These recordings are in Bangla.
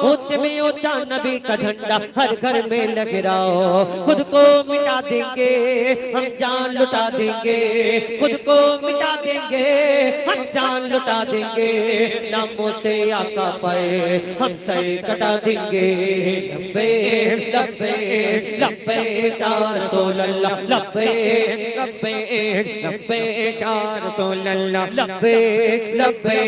اونچ میں اونچا نبی کا جھنڈا ہر گھر میں لگ رہا خود کو مٹا دیں گے ہم جان لٹا دیں گے خود کو مٹا دیں گے ہم جان لٹا دیں گے ناموں سے آقا پر ہم سر کٹا دیں گے لبے لبے لبے یا رسول اللہ لبے لبے لبے یا رسول اللہ لبے لبے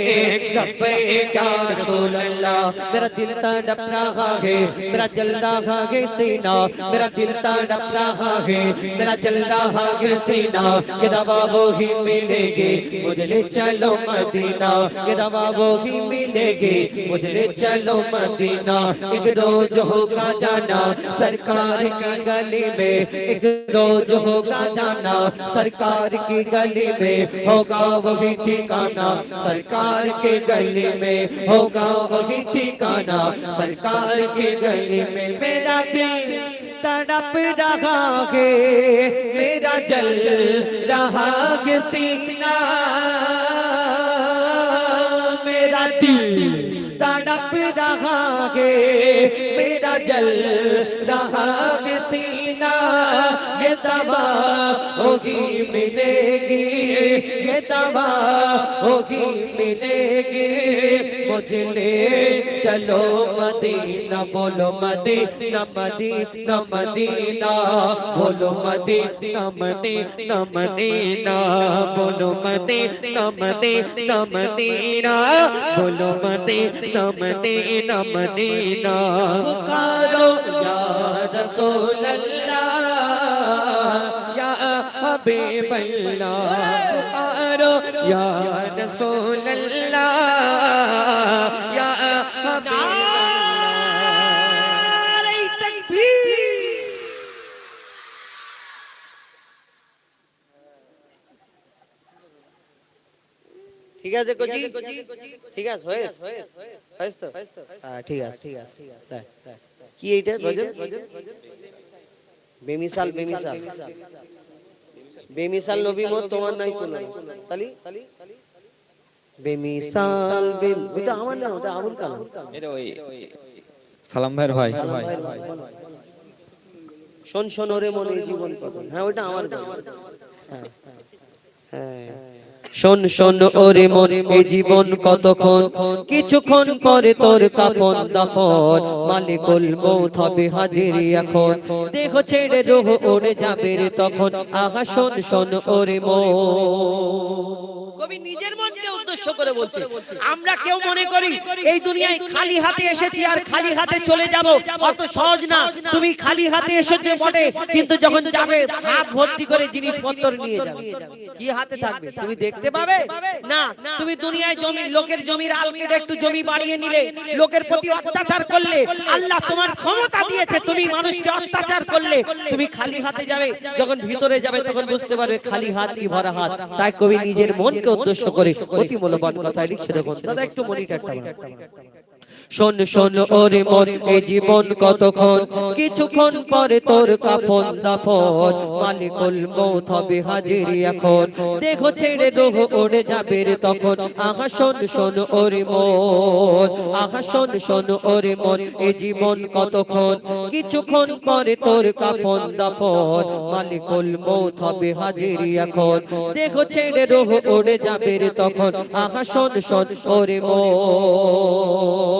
لبے یا رسول اللہ میرا دل تا ڈپ رہا ہے میرا جل رہا ہے سینا میرا دل تا ڈپ رہا ہے میرا جل رہا ہے سینا یہ دوا وہی ملے گی مجھ لے چلو مدینہ یہ دوا وہی ملے گی مجھ لے چلو مدینہ ایک روز ہوگا جانا سرکار کی گلی میں ایک روز ہوگا جانا سرکار کی گلی میں ہوگا وہی ٹھکانہ سرکار کے گلی میں ہوگا وہی ٹھکانہ سرکار کے گلے میں میرا دل تڑپ رہا ہے۔ میرا جل رہا کے سینہ میرا دل تڑپ رہا ہے۔ میرا جل رہا کے سینہ یہ تباہ ہوگی ملے گی، یہ تباہ ہوگی ملے گی۔ مجھ لے چلو مدینہ، بولو مدینہ مدینہ مدینہ۔ بولو مدینہ مدینہ مدینہ۔ بولو مدینہ مدینہ مدینہ۔ بولو مدینہ مدینہ مدینہ۔ بکارو یا رسول اللہ۔ حبیب اللہ پکارو یا رسول اللہ یا حبیب ঠিক আছে ঠিক আছে ঠিক আছে কি এইটা বেমিশাল বেমিশাল বেমিসাল নবী মোর তোমার নাই তো তালি? বেমিসাল বেম ওটা আমার না ওটা আবুল কালাম। এটা ওই সালাম ভাইয়ের ভাই। শোন শোন ওরে মনে জীবন কত হ্যাঁ ওটা আমার গান হ্যাঁ হ্যাঁ। শোন শোন, ওরে মন, এ জীবন কতক্ষণ? কিছুক্ষণ পরে তোর কাপন দাফন। মালিকুল মৌত হবে হাজিরি এখন। দেখো ছেড়ে রোহ ওড়ে যাবে তখন। আহা, শোন শোন, ওরে মন। কবি নিজের মনকে উদ্দেশ্য করে বলছে। আমরা কেউ মনে করি এই দুনিয়ায় খালি হাতে এসেছি আর খালি হাতে চলে যাব। অত সহজ না। তুমি খালি হাতে এসেছ বটে কিন্তু যখন যাবে হাত ভর্তি করে জিনিসপত্র নিয়ে যাবে। কি হাতে থাকবে? তুমি দেখতে পাবে? না তুমি দুনিয়ায় জমি লোকের জমির আল কেটে একটু জমি বাড়িয়ে নিলে লোকের প্রতি অত্যাচার করলে আল্লাহ তোমার ক্ষমতা দিয়েছে তুমি মানুষকে অত্যাচার করলে তুমি খালি হাতে যাবে যখন ভিতরে যাবে তখন বুঝতে পারবে খালি হাত কি ভরা হাত তাই কবি নিজের মনকে উদ্দেশ্য করে অতি মূল্যবান কথায় লিখছে দেখুন দাদা একটু মনিটরটা শোন শোন, ওরে মন এই জীবন কতক্ষণ? কিছুক্ষণ পরে তোর কাফন দাফন। মালিকুল মৌত হবে হাজিরি এখন। দেখো ছেড়ে রোহ ওড়ে যাবে রে তখন। আহা, শোন শোন, ওরে মন। আহা, শোন শোন, ওরে মন এই জীবন কতক্ষণ? কিছুক্ষণ পরে তোর কাফন দাফন। মালিকুল মৌত হবে হাজিরি এখন। দেখো ছেড়ে রোহ ওড়ে যাবে রে তখন। আহা, শোন শোন, ওরে মন।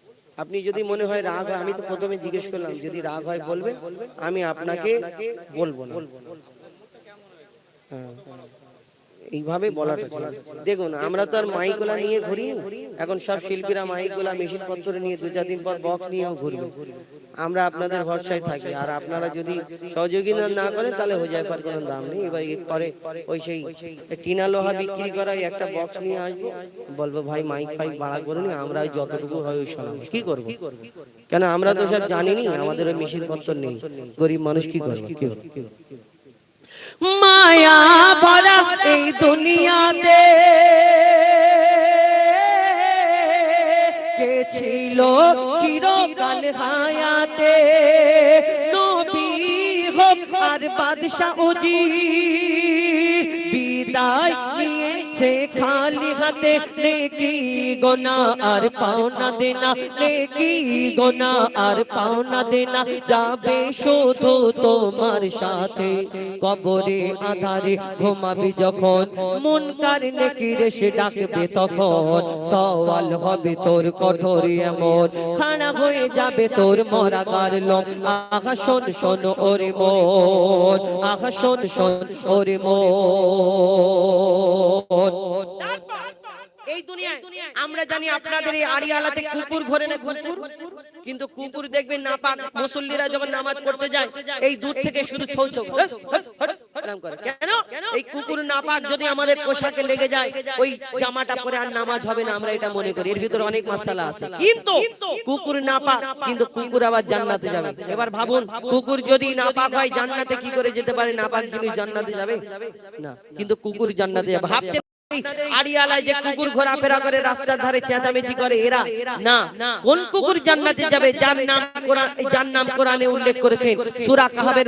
আপনি যদি মনে হয় রাগ হয় আমি তো প্রথমে জিজ্ঞেস করলাম যদি রাগ হয় বলবেন আমি আপনাকে বলব না হ্যাঁ। এইভাবে বলাটা দেখুন আমরা তো আর মাইকগুলা নিয়ে ঘুরি এখন সব শিল্পীরা মাইকগুলা মেশিন পত্র নিয়ে দু চার দিন পর বক্স নিয়েও ঘুরবে। আমরা আপনাদের ভরসায় থাকি। আর আপনারা যদি সহযোগিতা না করেন তাহলে হয়ে যায় কোনো দাম নেই। এবার পরে ওই সেই টিনা লোহা বিক্রি করা একটা বক্স নিয়ে আসব। বলব ভাই মাইক ফাইক ভাড়া করুন আমরা যতটুকু হয় ওই শোনাবো। কি করব? কেন আমরা তো সব জানিনি আমাদের ওই মেশিন পত্র নেই। গরিব মানুষ কি করব? কি মায়া এই দুনিয়াতে কে ছিল চিরকাল হায়াতে? নবী হোক আর বাদশাহ উজি বিদায় নিয়েছে খালি হাতে নেকি গোনা আর পাওনা দেনা, নেকি গোনা আর পাওনা দেনা, যাবে শুধু তোমার সাথে। কবরে আধারে ঘুমাবি যখন, মন কার নেকি রেসে ডাকবে তখন। সওয়াল হবে তোর কঠোর এমন, খাড়া হয়ে যাবে তোর মরা গার লোক আহা, শোন শোন, ওরে মন, আহা, শোন শোন, ওরে মন। এই দুনিয়ায় আমরা জানি আপনাদের এই আড়িয়ালাতে কুকুর ঘরে না কুকুর? কিন্তু কুকুর দেখবেন না পাক মুসল্লিরা যখন নামাজ পড়তে যায় এই দূর থেকে শুধু ছৌ ছৌ হট, এরম করে। কেন? এই কুকুর না পাক যদি আমাদের পোশাকে লেগে যায় ওই জামাটা পরে আর নামাজ হবে না আমরা এটা মনে করি। এর ভিতরে অনেক মশলা আছে। কিন্তু কুকুর না পাক কিন্তু কুকুর আবার জান্নাতে যাবে। এবার ভাবুন কুকুর যদি না পাক হয় জান্নাতে কি করে যেতে পারে? না পাক জিনিস জান্নাতে যাবে? না কিন্তু কুকুর জান্নাতে যাবে ভাবছেন আড়িয়ালায় যে কুকুর ঘোরাফেরা করে রাস্তার ধারে চেঁচামেচি করে এরা, না। কোন কুকুর জান্নাতে যাবে? যার নাম কোরআন যার নাম কোরআনে উল্লেখ করেছে, সূরা কাহাবের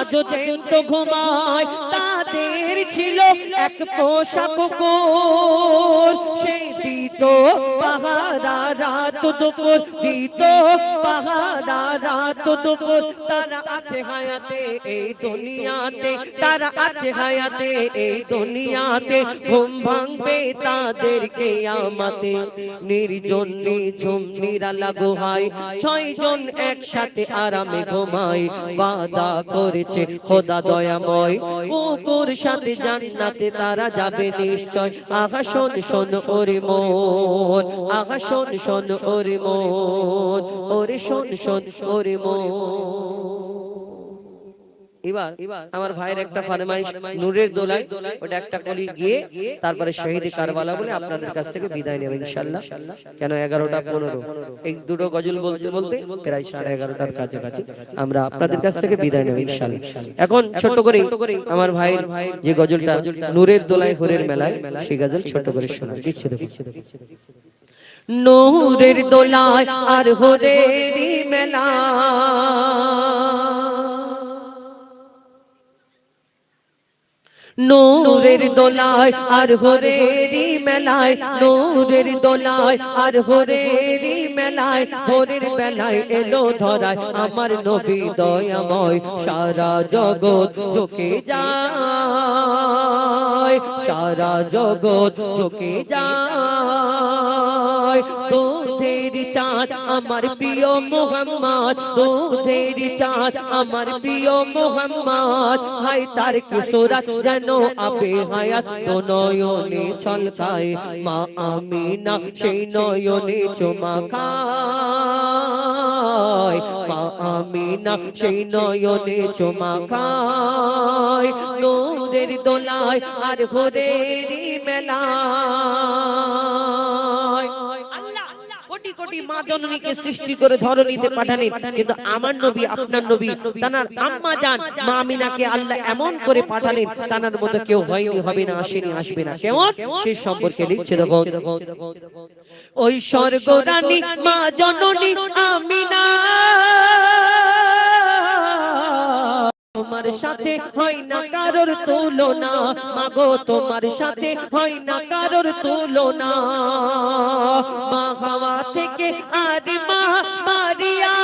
আজও জ্যান্ত ঘুমায় তাদের ছিল এক পোশাক সেই দিত, পাহারা রাত দুপুর দিত, পাহারা রাত দুপুর। তারা আছে হায়াতে, এই দুনিয়াতে, তারা আছে হায়াতে, এই দুনিয়াতে। ঘুম ভাঙবে তাদেরকে আমাতে নির্জন, নিঝুম নিরালা গুহায় ছয়জন একসাথে আরামে ঘুমায়। বাদা করেছে খোদা দয়াময়। কুকুর সাথে জান্নাতে তারা যাবে নিশ্চয়। আহা, শোন শোন, ওরে মন। আহা শোন শোন ওরে মন। ওরে শোন শোন ওরে মন। এবার আমার ভাইয়ের একটা ফরমাইশ নূরের দোলায় ওটা একটা কলি গিয়ে তারপরে শহীদ কারবালা বলে আপনাদের কাছ থেকে বিদায় নেবে কেন এগারোটা পনেরো? এই দুটো গজল বলতে বলতে প্রায় সাড়ে এগারোটার কাছে কাছে আমরা আপনাদের কাছ থেকে বিদায় নেব এখন ছোট্ট করে আমার ভাইয়ের যে গজলটা নূরের দোলায় হরের মেলায় সেই গজল ছোট্ট করে শোনা দিচ্ছে নূরের দোলায় আর হরেরি মেলা নূরের দোলায় আর হরেরি মেলায় নূরের দোলায় আর হরেরি মেলায় ভোরের বেলায় এলো ধরায় আমার নবী দয়াময় সারা জগৎ চোখে যায় সারা জগৎ চোখে যায় চাঁদ আমার প্রিয় মোহাম্মদ, দুধের চাঁদ আমার প্রিয় মোহাম্মদ। হাই তার কিশোরাত যেন আপে হায়াত তো নয়নে ছলকায় মা আমিনা, সেই নয়নে চুমা খায় মা আমিনা, সেই নয়নে চুমা খায়। নূরের দোলায় আর ঘোরেরি মেলায় কোটি মা জননীকে সৃষ্টি করে ধরনীতে পাঠালেন। কিন্তু আমার নবী, আপনার নবী, তানার আম্মা জান, মা আমিনাকে আল্লাহ এমন করে পাঠালেন, তানার মতো কেউ হয়নি, হবে না, আসেনি, আসবে না। কেমন? সে সম্পর্কে লিখছে দেখো। ওই স্বর্গরানী মা জননী আমিনা। তোমার সাথে হয় না কারোর তুলনা। মাগো, তোমার সাথে হয় না কারোর তুলনা। মা হাওয়া থেকে আর মা মারিয়া।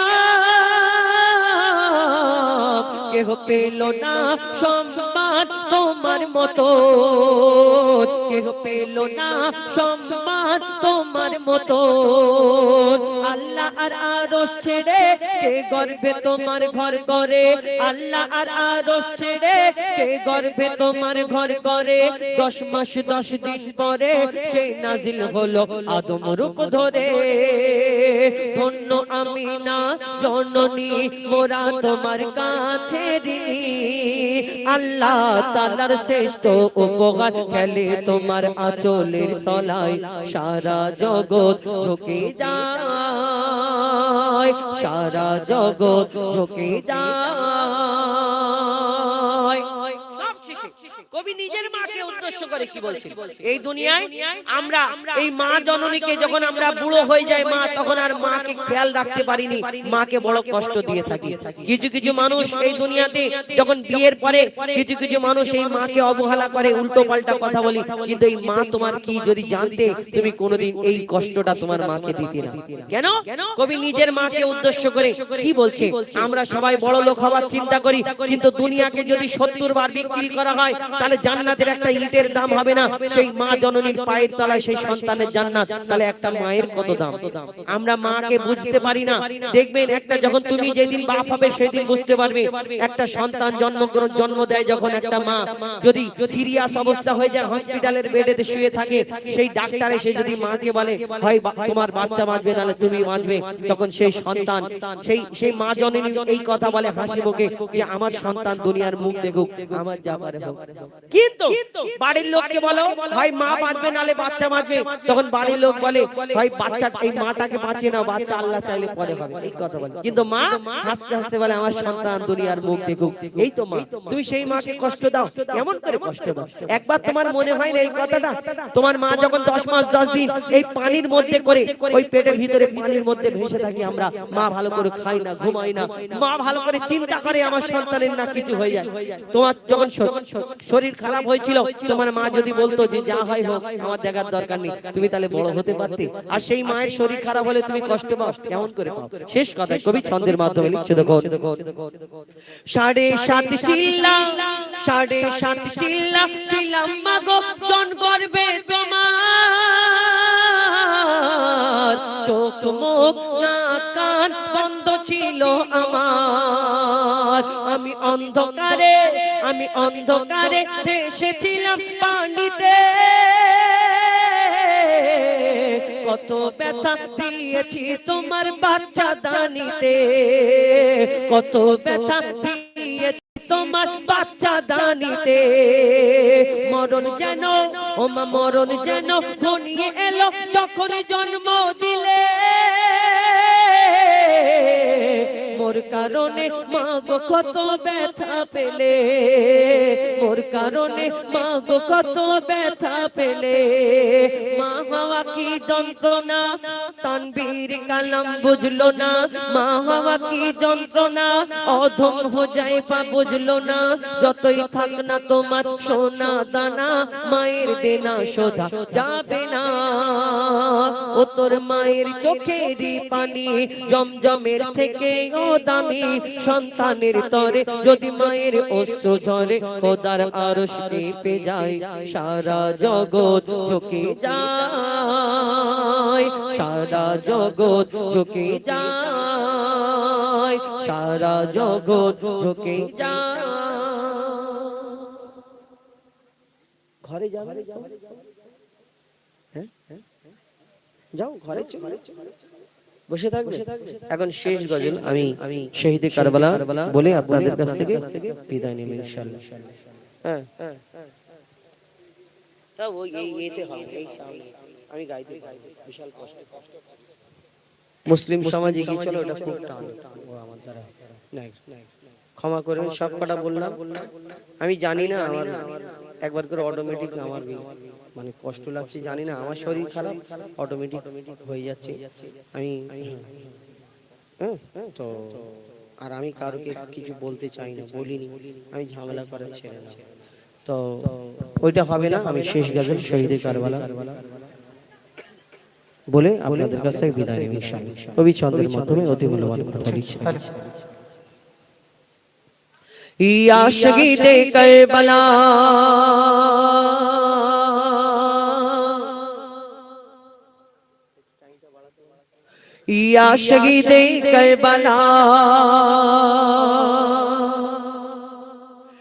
কেহ পেল না সম্মান তোমার মতো। কেহ পেল না সম্মান তোমার মতো। আল্লাহ আর আরশ ছেড়ে কে গর্বে তোমার ঘর করে? আল্লাহ আর আরশ ছেড়ে কে গর্বে তোমার ঘর করে? দশ মাস, দশ দিন পরে সেই নাজিল হলো আদম রূপ ধরে। ধন্য আমি না, জননী মোরা তোমার কাছে আল্লাহ তালার শ্রেষ্ঠ উপকার। খেলে তোমার আঁচলের তলায় সারা জগৎ ঝুঁকে যায়। সারা জগৎ ঝুঁকে যায়। নিজের মাকে উদ্দেশ্য করে কি বলছে? এই দুনিয়ায় আমরা এই মা জননীকে যখন আমরা বুড়ো হয়ে যাই মা তখন আর মাকে খেয়াল রাখতে পারিনি মাকে বড় কষ্ট দিয়ে থাকি। কিছু কিছু মানুষ এই দুনিয়াতে যখন বিয়ের পরে কিছু কিছু মানুষ এই মাকে অবহেলা করে উল্টো পাল্টা কথা বলি কিন্তু এই মা তোমার কি যদি জানতে তুমি কোনোদিন এই কষ্টটা তোমার মাকে দিতে না। কেন? কবি নিজের মাকে উদ্দেশ্য করে কি বলছে? আমরা সবাই বড় লোক হওয়ার চিন্তা করি কিন্তু দুনিয়াকে যদি সত্তর বার বিক্রি করা হয় তাহলে জান্নাতের একটা ইটের দাম হবে না। সেই মা জননীর পায়ের তলায় সেই সন্তানের জান্নাত। তাহলে একটা মায়ের কত দাম? আমরা মাকে বুঝতে পারি না। দেখবেন একটা যখন তুমি যেদিন বাপ হবে, সেদিন বুঝতে পারবে। একটা সন্তান জন্ম জন্ম দেয় যখন একটা মা যদি সিরিয়াস অবস্থা হয়ে যায়, হসপিটালের বেডেতে শুয়ে থাকে, সেই ডাক্তার এসে যদি মাকে বলে হয় তোমার বাচ্চা বাঁচবে, নাহলে তুমি বাঁচবে। তখন সেই সন্তান, সেই সেই মা জননী এই কথা বলে হাসি মুখে যে, আমার সন্তান দুনিয়ার মুখ দেখুক, আমার যা হোক। কিন্তু বাড়ির লোককে বলো হয় মা বাঁচবে নালে বাচ্চা বাঁচবে তখন বাড়ির লোক বলে হয় বাচ্চা এই মাটাকে বাঁচিয়ে নাও বাচ্চা আল্লাহ চাইলে পরে হবে এই কথা বলে। কিন্তু মা হাসতে হাসতে বলে আমার সন্তান দুনিয়ার মুখ দেখুক। এই তো মা তুমি সেই মাকে কষ্ট দাও। কেমন করে কষ্ট দাও। একবার তোমার মনে হয় না এই কথাটা তোমার মা যখন দশ মাস দশ দিন এই পানির মধ্যে করে ওই পেটের ভিতরে পানির মধ্যে ভেসে থাকি আমরা মা ভালো করে খাই না ঘুমাই না মা ভালো করে চিন্তা করে আমার সন্তানের না কিছু হয়ে যায় তোমার যখন শরীর খারাপ হয়েছিল তোমার মা যদি বলতো যে যা হয় হোক, আমার দেখার দরকার নেই। তুমি তাহলে বড় হতে পারতে। আর সেই মায়ের শরীর খারাপ হলে তুমি কষ্ট পাও। কেমন করে পাও? শেষ কথা, কবি ছন্দের মাধ্যমে লিখছে, দেখো। সাড়ে সাত চিল্লা, সাড়ে সাত চিল্লা ছিলাম মাগো জন করবে তোমার। চোখ মুখ অন্ধকারে, আমি অন্ধকারে এসেছিলাম পানিতে। কত ব্যথা দিয়েছি তোমার বাচ্চা দানিতে। কত ব্যথা দিয়েছি তোমার বাচ্চা দানিতে। মরণ যেন, ওমা মরণ যেন ঘনিয়ে এলো যখন জন্ম কারণে মাগো কত ব্যথা পেলে? মোর কারণে মাগো কত ব্যথা পেলে? মা হওয়া কি যন্ত্রণা? তানবীর কালাম বুঝলো না। মা হওয়া কি যন্ত্রণা? অধম হোজাইফা বুঝলো না। যতই থাক না তোমার সোনা দানা, মায়ের দেনা শোধা যাবে ও তোর মায়ের চোখেরই পানি, জমজমের থেকে ও দামি সন্তানের তরে। যদি মায়ের অশ্রু ঝরে, খোদার আরশ কেঁপে যায়, সারা জগৎ চোখে যায়, সারা জগৎ চোখে যায়, সারা জগৎ চোখে যায়। ঘরে যাবে যাও ঘরে চলে। বসে থাকবে। এখন শেষ গজল। আমি আমি শহীদে কারবালা বলে আপনাদের কাছ থেকে বিদায় নেব ইনশাআল্লাহ। হ্যাঁ হ্যাঁ তা ওই হবে এই সামনে আমি গাইতে বিশাল কষ্ট। মুসলিম সমাজে কি চলো ওটা খুব টান। ও আমার দ্বারা। নাই। ক্ষমা করবেন সব কটা বললাম। আমি জানি না আমার একবার করে অটোমেটিক আমার মানে কষ্ট লাগছে জানি না আমার শরীর খারাপ অটোমেটিক হয়ে যাচ্ছে। আমি হ্যাঁ, তো আর আমি কারোকে কিছু বলতে চাই না বলিনি আমি ঝামেলা করার ছেড়ে না তো ওইটা হবে না আমি শেষ গজল শহীদে কারবালা। বলে আপনাদের কাছ থেকে বিদায় নেব ইনশাআল্লাহ। কবি ছন্দের মাধ্যমে অতি মূল্যবান কথা লিখছে ইয়া শহীদে কারবালা। یا شہید کربلا،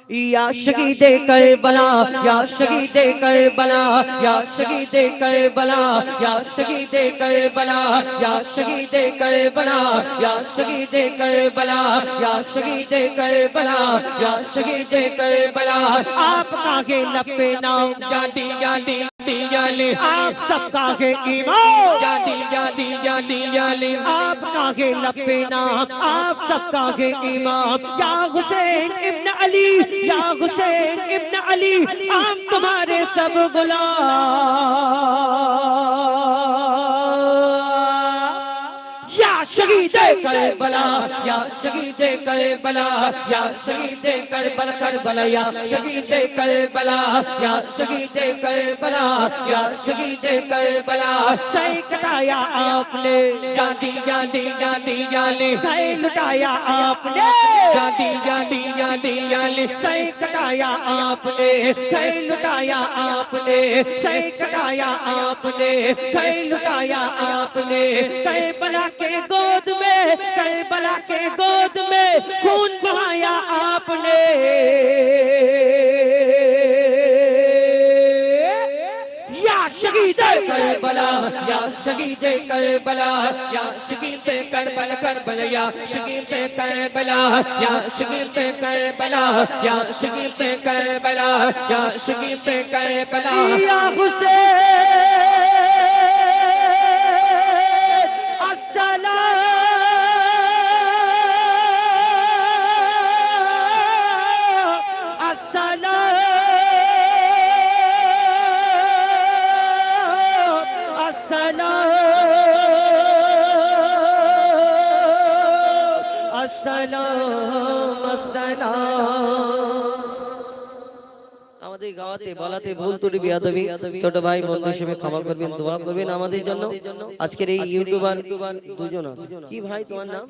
یا شہید کربلا، یا شہید کربلا، یا شہید کربلا، یا شہید کربلا، یا شہید کربلا، یا شہید کربلا، یا شہید کربلا، یا شہید کربلا۔ آپ کا لپے نام جاتی جاتی لے۔ آپ سب کا ہے ایمان۔ دیا دیا دیا لے۔ آپ کا ہے آپ سب کا ایمان۔ یا حسین ابن علی یا حسین ابن علی آپ تمہارے سب غلام۔ یا شہید کربلا یا شہید کربلا یا شہید کربلا کربلا یا شہید کربلا یا شہید کربلا یا شہید کربلا۔ کٹایا آپ نے جاندی جاندی جاندی جانے لٹایا آپ نے۔ جاندی جاندی جاندی جانے کٹایا آپ نے لٹایا آپ نے۔ صحیح کٹایا آپ نے لٹایا آپ نے۔ کربلا کے گود گود میں کربلا کے گود میں خون بہایا آپ نے۔ یا یا یا یا حسین۔ আমাদের গাওয়াতে বলাতে ভুল ত্রুটি বিয়াদবি। ছোট ভাই বন্ধু হিসেবে ক্ষমা করবেন দোয়া করবেন আমাদের জন্য। আজকের এই ইউটিউবার দুজন কি ভাই তোমার নাম?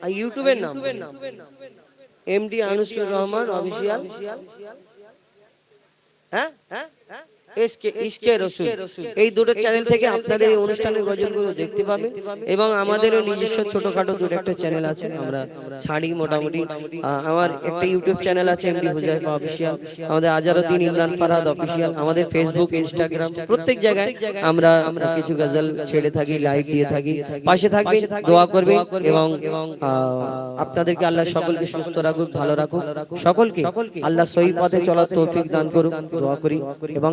ইউটিউবের নাম? MD Anusur Rahman official. হ্যাঁ? হ্যাঁ? এসকে ইসকে রসুল। এই দুটো চ্যানেল থেকে আপনাদের এই অনুষ্ঠানের গজলগুলো দেখতে পাবেন। এবং আমাদেরও নিজস্ব ছোটখাটো দুটো একটা চ্যানেল আছে। আমরা ছাড়ি মোটামুটি। আমার একটা ইউটিউব চ্যানেল আছে এমডি হুজাইফা অফিসিয়াল আমাদের আজারউদ্দিন ইমরান অফিসিয়াল আমাদের ফেসবুক ইনস্টাগ্রাম প্রত্যেক জায়গায় আমরা আমরা কিছু গজল ছেড়ে থাকি লাইভ দিয়ে থাকি পাশে থাকবে দোয়া করবে এবং আপনাদেরকে আল্লাহ সকলকে সুস্থ রাখুক ভালো রাখুক সকলকে আল্লাহ সহি পথে চলার তৌফিক দান করুক দোয়া করি এবং